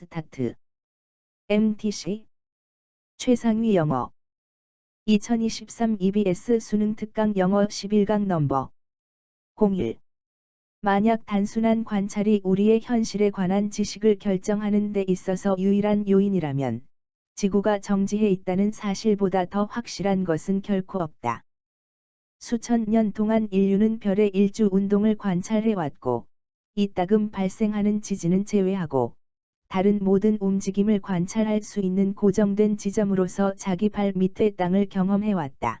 스타트. MTC 최상위 영어 2023 EBS 수능 특강 영어 11강 넘버 01 만약 단순한 관찰이 우리의 현실에 관한 지식을 결정하는 데 있어서 유일한 요인이라면 지구가 정지해 있다는 사실보다 더 확실한 것은 결코 없다. 수천 년 동안 인류는 별의 일주 운동을 관찰해왔고, 이따금 발생하는 지진은 제외하고, 다른 모든 움직임을 관찰할 수 있는 고정된 지점으로서 자기 발 밑의 땅을 경험해왔다.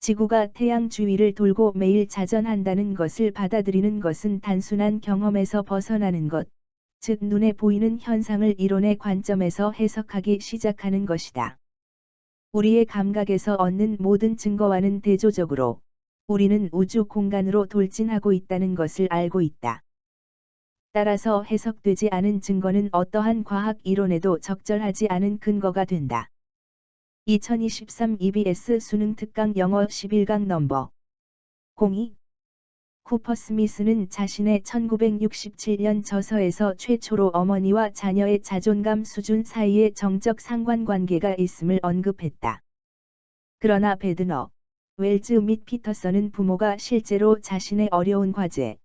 지구가 태양 주위를 돌고 매일 자전한다는 것을 받아들이는 것은 단순한 경험에서 벗어나는 것, 즉 눈에 보이는 현상을 이론의 관점에서 해석하기 시작하는 것이다. 우리의 감각에서 얻는 모든 증거와는 대조적으로 우리는 우주 공간으로 돌진하고 있다는 것을 알고 있다. 따라서 해석되지 않은 증거는 어떠한 과학 이론에도 적절하지 않은 근거가 된다. 2023 EBS 수능 특강 영어 11강 넘버 02 쿠퍼 스미스는 자신의 1967년 저서에서 최초로 어머니와 자녀의 자존감 수준 사이에 정적 상관관계가 있음을 언급했다. 그러나 베드너, 웰즈 및 피터선은 부모가 실제로 자신의 어려운 과제,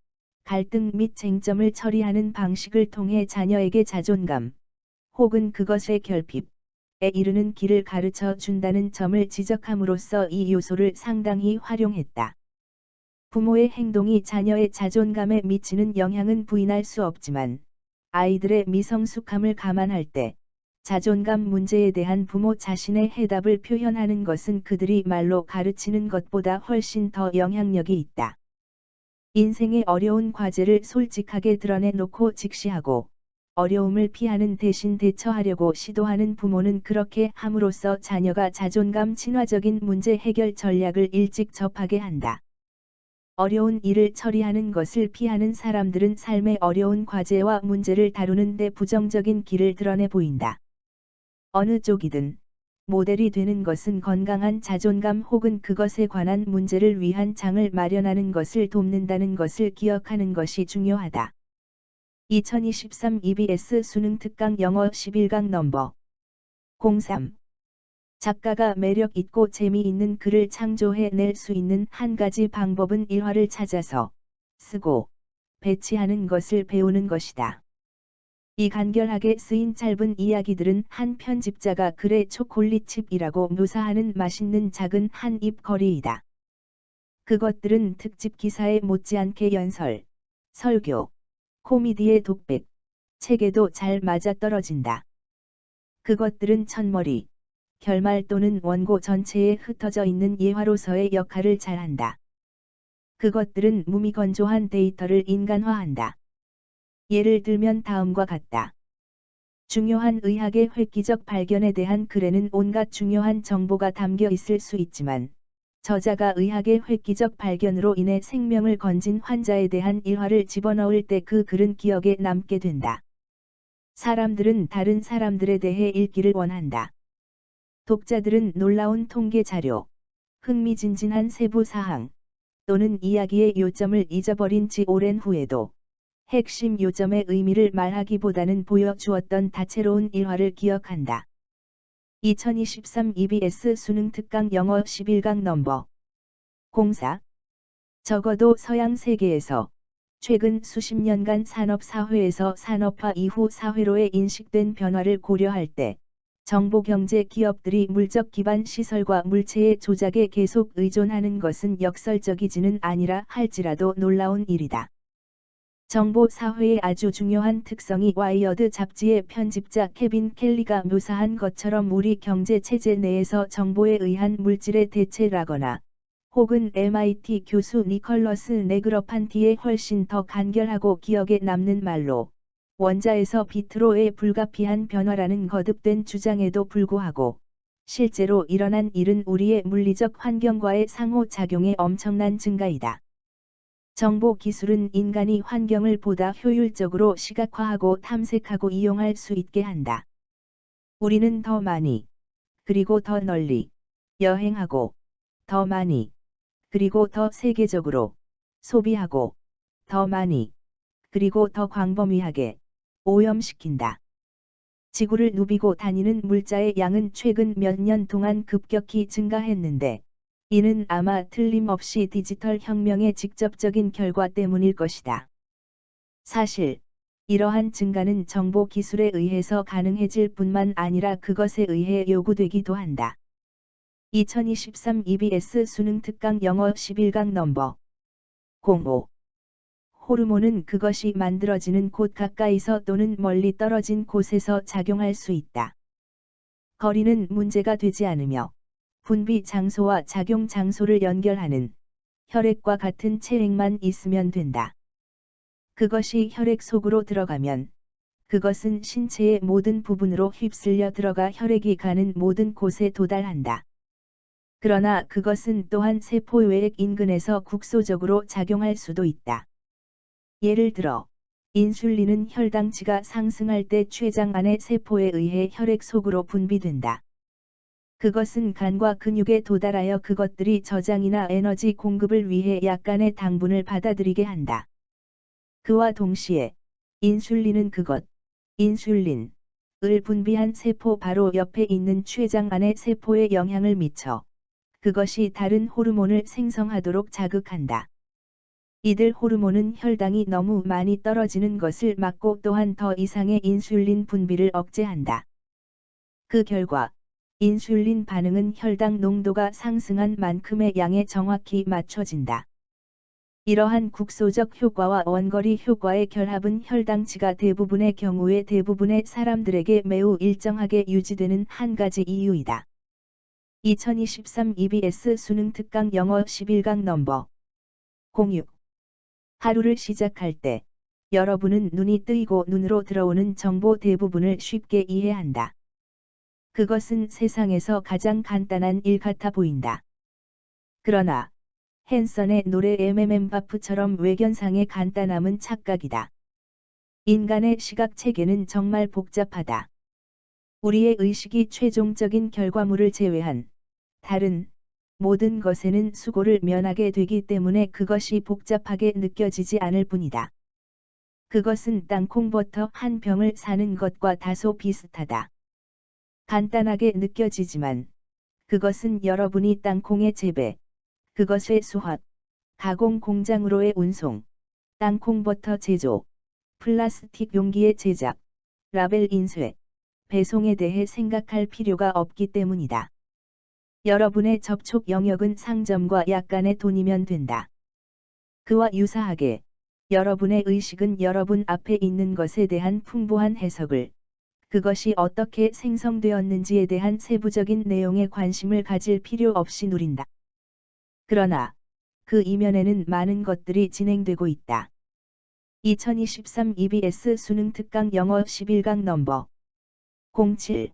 갈등 및 쟁점을 처리하는 방식을 통해 자녀에게 자존감, 혹은 그것의 결핍, 에 이르는 길을 가르쳐 준다는 점을 지적함으로써 이 요소를 상당히 활용했다. 부모의 행동이 자녀의 자존감에 미치는 영향은 부인할 수 없지만 아이들의 미성숙함을 감안할 때 자존감 문제에 대한 부모 자신의 해답을 표현하는 것은 그들이 말로 가르치는 것보다 훨씬 더 영향력이 있다. 인생의 어려운 과제를 솔직하게 드러내놓고 직시하고 어려움을 피하는 대신 대처하려고 시도하는 부모는 그렇게 함으로써 자녀가 자존감 친화적인 문제 해결 전략을 일찍 접하게 한다. 어려운 일을 처리하는 것을 피하는 사람들은 삶의 어려운 과제와 문제를 다루는 데 부정적인 길을 드러내 보인다. 어느 쪽이든 모델이 되는 것은 건강한 자존감 혹은 그것에 관한 문제를 위한 장을 마련하는 것을 돕는다는 것을 기억하는 것이 중요하다. 2023 EBS 수능 특강 영어 11강 넘버 03 작가가 매력 있고 재미있는 글을 창조해 낼 수 있는 한 가지 방법은 일화를 찾아서 쓰고 배치하는 것을 배우는 것이다. 이 간결하게 쓰인 짧은 이야기들은 한 편집자가 글의 초콜릿칩이라고 묘사하는 맛있는 작은 한 입 거리이다. 그것들은 특집 기사에 못지않게 연설, 설교, 코미디의 독백, 책에도 잘 맞아떨어진다. 그것들은 첫머리, 결말 또는 원고 전체에 흩어져 있는 예화로서의 역할을 잘한다. 그것들은 무미건조한 데이터를 인간화한다. 예를 들면 다음과 같다. 중요한 의학의 획기적 발견에 대한 글에는 온갖 중요한 정보가 담겨 있을 수 있지만, 저자가 의학의 획기적 발견으로 인해 생명을 건진 환자에 대한 일화를 집어넣을 때 그 글은 기억에 남게 된다. 사람들은 다른 사람들에 대해 읽기를 원한다. 독자들은 놀라운 통계 자료, 흥미진진한 세부 사항, 또는 이야기의 요점을 잊어버린 지 오랜 후에도 핵심 요점의 의미를 말하기보다는 보여주었던 다채로운 일화를 기억한다. 2023 EBS 수능 특강 영어 11강 넘버 04 적어도 서양 세계에서 최근 수십 년간 산업 사회에서 산업화 이후 사회로의 인식된 변화를 고려할 때 정보 경제 기업들이 물적 기반 시설과 물체의 조작에 계속 의존하는 것은 역설적이지는 아니라 할지라도 놀라운 일이다. 정보 사회의 아주 중요한 특성이 와이어드 잡지의 편집자 케빈 켈리가 묘사한 것처럼 우리 경제 체제 내에서 정보에 의한 물질의 대체라거나 혹은 MIT 교수 니컬러스 네그러판티의 훨씬 더 간결하고 기억에 남는 말로 원자에서 비트로의 불가피한 변화라는 거듭된 주장에도 불구하고 실제로 일어난 일은 우리의 물리적 환경과의 상호작용의 엄청난 증가이다. 정보 기술은 인간이 환경을 보다 효율적으로 시각화하고 탐색하고 이용할 수 있게 한다. 우리는 더 많이, 그리고 더 널리, 여행하고, 더 많이, 그리고 더 세계적으로, 소비하고, 더 많이, 그리고 더 광범위하게, 오염시킨다. 지구를 누비고 다니는 물자의 양은 최근 몇 년 동안 급격히 증가했는데, 이는 아마 틀림없이 디지털 혁명의 직접적인 결과 때문일 것이다. 사실, 이러한 증가는 정보 기술에 의해서 가능해질 뿐만 아니라 그것에 의해 요구되기도 한다. 2023 EBS 수능 특강 영어 11강 넘버 05 호르몬은 그것이 만들어지는 곳 가까이서 또는 멀리 떨어진 곳에서 작용할 수 있다. 거리는 문제가 되지 않으며 분비 장소와 작용 장소를 연결하는 혈액과 같은 체액만 있으면 된다. 그것이 혈액 속으로 들어가면 그것은 신체의 모든 부분으로 휩쓸려 들어가 혈액이 가는 모든 곳에 도달한다. 그러나 그것은 또한 세포 외액 인근에서 국소적으로 작용할 수도 있다. 예를 들어, 인슐린은 혈당치가 상승할 때 췌장 안의 세포에 의해 혈액 속으로 분비된다. 그것은 간과 근육에 도달하여 그것들이 저장이나 에너지 공급을 위해 약간의 당분을 받아들이게 한다. 그와 동시에 인슐린은 그것, 인슐린, 을 분비한 세포 바로 옆에 있는 췌장 안의 세포에 영향을 미쳐 그것이 다른 호르몬을 생성하도록 자극한다. 이들 호르몬은 혈당이 너무 많이 떨어지는 것을 막고 또한 더 이상의 인슐린 분비를 억제한다. 그 결과 인슐린 반응은 혈당 농도가 상승한 만큼의 양에 정확히 맞춰진다. 이러한 국소적 효과와 원거리 효과의 결합은 혈당치가 대부분의 경우에 대부분의 사람들에게 매우 일정하게 유지되는 한 가지 이유이다. 2023 EBS 수능 특강 영어 11강 넘버 06 하루를 시작할 때 여러분은 눈이 뜨이고 눈으로 들어오는 정보 대부분을 쉽게 이해한다. 그것은 세상에서 가장 간단한 일 같아 보인다. 그러나 헨선의 노래 MMM바프처럼 외견상의 간단함은 착각이다. 인간의 시각 체계는 정말 복잡하다. 우리의 의식이 최종적인 결과물을 제외한 다른 모든 것에는 수고를 면하게 되기 때문에 그것이 복잡하게 느껴지지 않을 뿐이다. 그것은 땅콩버터 한 병을 사는 것과 다소 비슷하다. 간단하게 느껴지지만 그것은 여러분이 땅콩의 재배, 그것의 수확, 가공 공장으로의 운송, 땅콩버터 제조, 플라스틱 용기의 제작, 라벨 인쇄, 배송에 대해 생각할 필요가 없기 때문이다. 여러분의 접촉 영역은 상점과 약간의 돈이면 된다. 그와 유사하게 여러분의 의식은 여러분 앞에 있는 것에 대한 풍부한 해석을 그것이 어떻게 생성되었는지에 대한 세부적인 내용에 관심을 가질 필요 없이 누린다. 그러나 그 이면에는 많은 것들이 진행되고 있다. 2023 EBS 수능 특강 영어 11강 넘버 07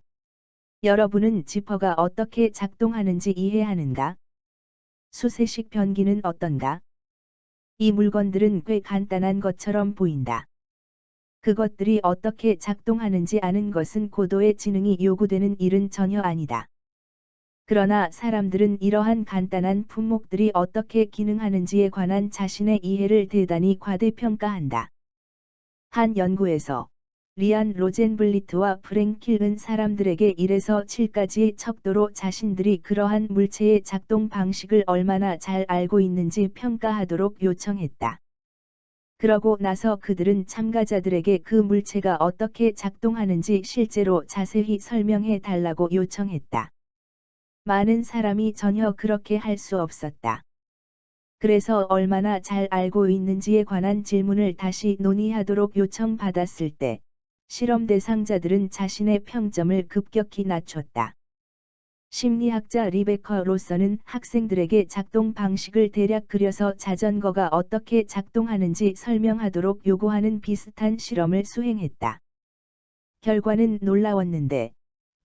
여러분은 지퍼가 어떻게 작동하는지 이해하는가? 수세식 변기는 어떤가? 이 물건들은 꽤 간단한 것처럼 보인다. 그것들이 어떻게 작동하는지 아는 것은 고도의 지능이 요구되는 일은 전혀 아니다. 그러나 사람들은 이러한 간단한 품목들이 어떻게 기능하는지에 관한 자신의 이해를 대단히 과대평가한다. 한 연구에서 리안 로젠블리트와 프랭킬은 사람들에게 1에서 7까지의 척도로 자신들이 그러한 물체의 작동 방식을 얼마나 잘 알고 있는지 평가하도록 요청했다. 그러고 나서 그들은 참가자들에게 그 물체가 어떻게 작동하는지 실제로 자세히 설명해 달라고 요청했다. 많은 사람이 전혀 그렇게 할 수 없었다. 그래서 얼마나 잘 알고 있는지에 관한 질문을 다시 논의하도록 요청받았을 때 실험 대상자들은 자신의 평점을 급격히 낮췄다. 심리학자 리베커 로서는 학생들에게 작동 방식을 대략 그려서 자전거가 어떻게 작동하는지 설명하도록 요구하는 비슷한 실험을 수행했다. 결과는 놀라웠는데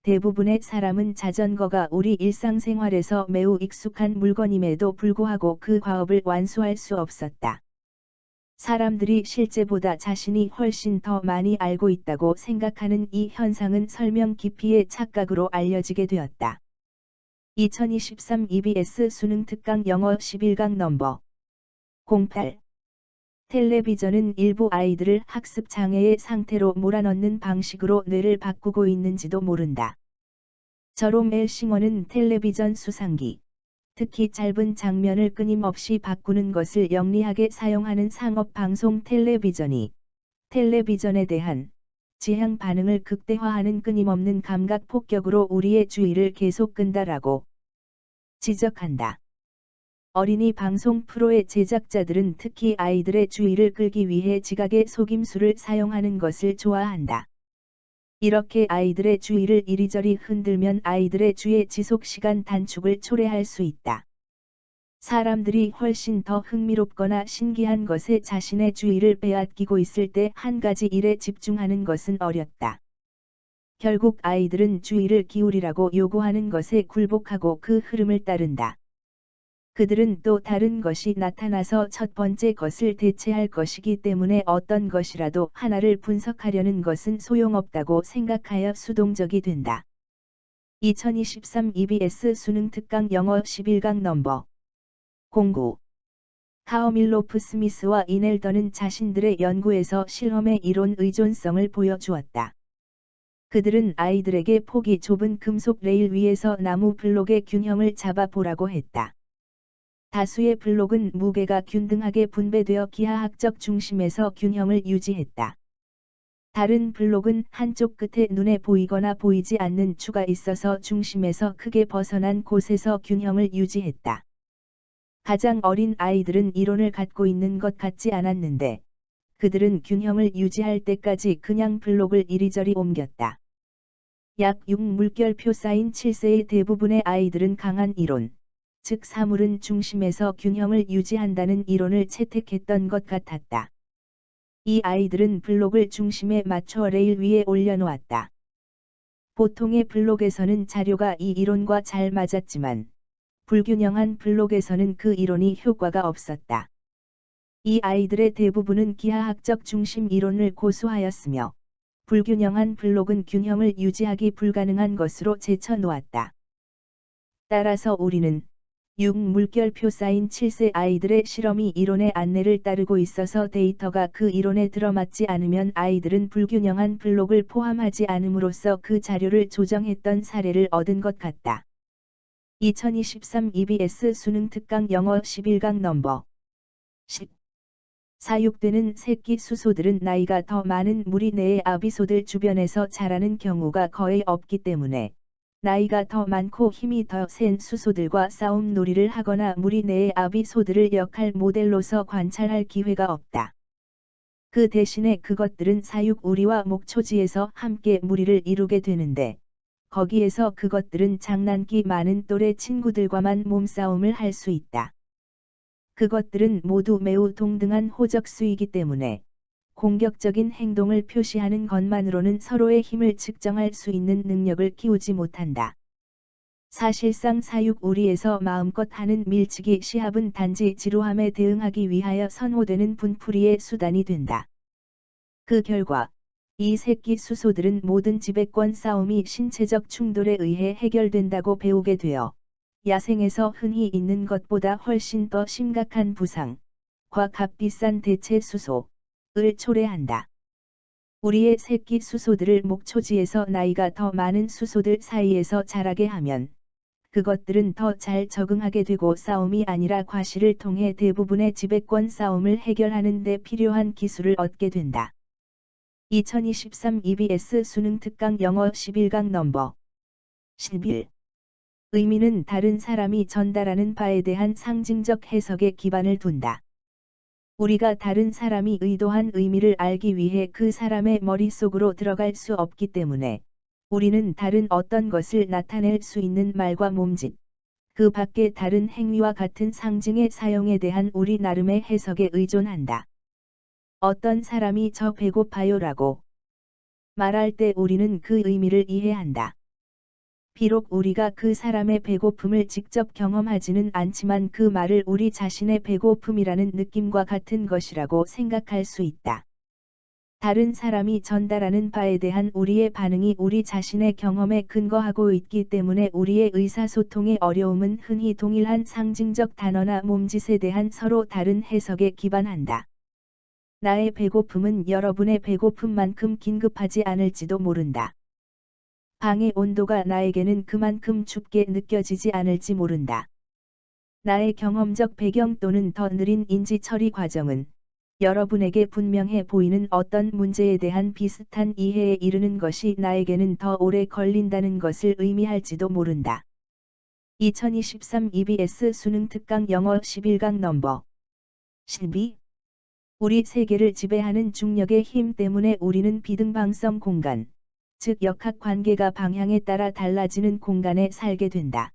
대부분의 사람은 자전거가 우리 일상생활에서 매우 익숙한 물건임에도 불구하고 그 과업을 완수할 수 없었다. 사람들이 실제보다 자신이 훨씬 더 많이 알고 있다고 생각하는 이 현상은 설명 깊이의 착각으로 알려지게 되었다. 2023 EBS 수능 특강 영어 11강 넘버 08 텔레비전은 일부 아이들을 학습 장애의 상태로 몰아넣는 방식으로 뇌를 바꾸고 있는지도 모른다. 저롬 엘싱어는 텔레비전 수상기, 특히 짧은 장면을 끊임없이 바꾸는 것을 영리하게 사용하는 상업 방송 텔레비전이 텔레비전에 대한 지향 반응을 극대화하는 끊임없는 감각 폭격으로 우리의 주의를 계속 끈다라고 지적한다. 어린이 방송 프로의 제작자들은 특히 아이들의 주의를 끌기 위해 지각의 속임수를 사용하는 것을 좋아한다. 이렇게 아이들의 주의를 이리저리 흔들면 아이들의 주의 지속 시간 단축을 초래할 수 있다. 사람들이 훨씬 더 흥미롭거나 신기한 것에 자신의 주의를 빼앗기고 있을 때 한 가지 일에 집중하는 것은 어렵다. 결국 아이들은 주의를 기울이라고 요구하는 것에 굴복하고 그 흐름을 따른다. 그들은 또 다른 것이 나타나서 첫 번째 것을 대체할 것이기 때문에 어떤 것이라도 하나를 분석하려는 것은 소용없다고 생각하여 수동적이 된다. 2023 EBS 수능 특강 영어 11강 넘버 09 카오밀로프 스미스와 이넬더는 자신들의 연구에서 실험의 이론 의존성을 보여주었다. 그들은 아이들에게 폭이 좁은 금속 레일 위에서 나무 블록의 균형을 잡아보라고 했다. 다수의 블록은 무게가 균등하게 분배되어 기하학적 중심에서 균형을 유지했다. 다른 블록은 한쪽 끝에 눈에 보이거나 보이지 않는 추가 있어서 중심에서 크게 벗어난 곳에서 균형을 유지했다. 가장 어린 아이들은 이론을 갖고 있는 것 같지 않았는데, 그들은 균형을 유지할 때까지 그냥 블록을 이리저리 옮겼다. 약 6물결표 쌓인 7세의 대부분의 아이들은 강한 이론, 즉 사물은 중심에서 균형을 유지한다는 이론을 채택했던 것 같았다. 이 아이들은 블록을 중심에 맞춰 레일 위에 올려놓았다. 보통의 블록에서는 자료가 이 이론과 잘 맞았지만 불균형한 블록에서는 그 이론이 효과가 없었다. 이 아이들의 대부분은 기하학적 중심 이론을 고수하였으며 불균형한 블록은 균형을 유지하기 불가능한 것으로 제쳐놓았다. 따라서 우리는 6물결표 쌓인 7세 아이들의 실험이 이론의 안내를 따르고 있어서 데이터가 그 이론에 들어맞지 않으면 아이들은 불균형한 블록을 포함하지 않음으로써 그 자료를 조정했던 사례를 얻은 것 같다. 2023 EBS 수능 특강 영어 11강 넘버 10 사육되는 새끼 수소들은 나이가 더 많은 무리 내의 아비소들 주변에서 자라는 경우가 거의 없기 때문에 나이가 더 많고 힘이 더 센 수소들과 싸움 놀이를 하거나 무리 내의 아비소들을 역할 모델로서 관찰할 기회가 없다. 그 대신에 그것들은 사육 우리와 목초지에서 함께 무리를 이루게 되는데 거기에서 그것들은 장난기 많은 또래 친구들과만 몸싸움을 할 수 있다. 그것들은 모두 매우 동등한 호적수이기 때문에 공격적인 행동을 표시하는 것만으로는 서로의 힘을 측정할 수 있는 능력을 키우지 못한다. 사실상 사육 우리에서 마음껏 하는 밀치기 시합은 단지 지루함에 대응하기 위하여 선호되는 분풀이의 수단이 된다. 그 결과 이 새끼 수소들은 모든 지배권 싸움이 신체적 충돌에 의해 해결된다고 배우게 되어 야생에서 흔히 있는 것보다 훨씬 더 심각한 부상, 과 값비싼 대체 수소, 을 초래한다. 우리의 새끼 수소들을 목초지에서 나이가 더 많은 수소들 사이에서 자라게 하면 그것들은 더 잘 적응하게 되고 싸움이 아니라 과실을 통해 대부분의 지배권 싸움을 해결하는 데 필요한 기술을 얻게 된다. 2023 EBS 수능 특강 영어 11강 넘버 11 의미는 다른 사람이 전달하는 바에 대한 상징적 해석에 기반을 둔다. 우리가 다른 사람이 의도한 의미를 알기 위해 그 사람의 머릿속으로 들어갈 수 없기 때문에 우리는 다른 어떤 것을 나타낼 수 있는 말과 몸짓, 그 밖의 다른 행위와 같은 상징의 사용에 대한 우리 나름의 해석에 의존한다. 어떤 사람이 저 배고파요라고 말할 때 우리는 그 의미를 이해한다. 비록 우리가 그 사람의 배고픔을 직접 경험하지는 않지만 그 말을 우리 자신의 배고픔이라는 느낌과 같은 것이라고 생각할 수 있다. 다른 사람이 전달하는 바에 대한 우리의 반응이 우리 자신의 경험에 근거하고 있기 때문에 우리의 의사소통의 어려움은 흔히 동일한 상징적 단어나 몸짓에 대한 서로 다른 해석에 기반한다. 나의 배고픔은 여러분의 배고픔만큼 긴급하지 않을지도 모른다. 방의 온도가 나에게는 그만큼 춥게 느껴지지 않을지 모른다. 나의 경험적 배경 또는 더 느린 인지 처리 과정은 여러분에게 분명해 보이는 어떤 문제에 대한 비슷한 이해에 이르는 것이 나에게는 더 오래 걸린다는 것을 의미할지도 모른다. 2023 EBS 수능 특강 영어 11강 넘버 12 우리 세계를 지배하는 중력의 힘 때문에 우리는 비등방성 공간, 즉 역학 관계가 방향에 따라 달라지는 공간에 살게 된다.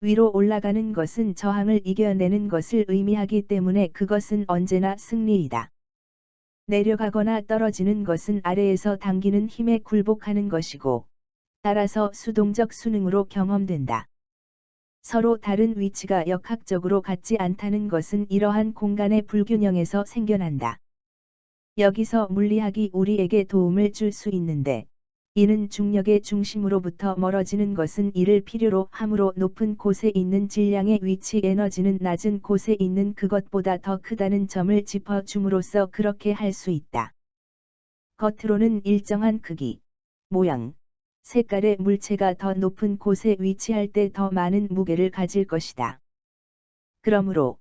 위로 올라가는 것은 저항을 이겨내는 것을 의미하기 때문에 그것은 언제나 승리이다. 내려가거나 떨어지는 것은 아래에서 당기는 힘에 굴복하는 것이고, 따라서 수동적 수능으로 경험된다. 서로 다른 위치가 역학적으로 같지 않다는 것은 이러한 공간의 불균형에서 생겨난다. 여기서 물리학이 우리에게 도움을 줄 수 있는데, 이는 중력의 중심으로부터 멀어지는 것은 이를 필요로 함으로 높은 곳에 있는 질량의 위치 에너지는 낮은 곳에 있는 그것보다 더 크다는 점을 짚어줌으로써 그렇게 할 수 있다. 겉으로는 일정한 크기, 모양, 색깔의 물체가 더 높은 곳에 위치할 때 더 많은 무게를 가질 것이다. 그러므로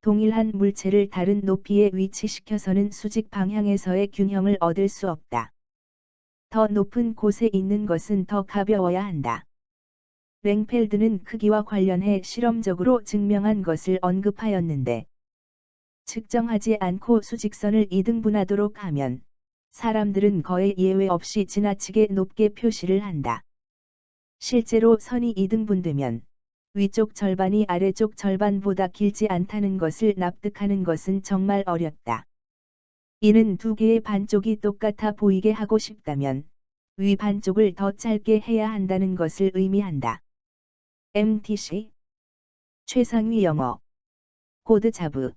동일한 물체를 다른 높이에 위치시켜서는 수직 방향에서의 균형을 얻을 수 없다. 더 높은 곳에 있는 것은 더 가벼워야 한다. 랭펠드는 크기와 관련해 실험적으로 증명한 것을 언급하였는데 측정하지 않고 수직선을 이등분하도록 하면 사람들은 거의 예외 없이 지나치게 높게 표시를 한다. 실제로 선이 이등분되면 위쪽 절반이 아래쪽 절반보다 길지 않다는 것을 납득하는 것은 정말 어렵다. 이는 두 개의 반쪽이 똑같아 보이게 하고 싶다면 위 반쪽을 더 짧게 해야 한다는 것을 의미한다. MTC 최상위 영어 코드 자부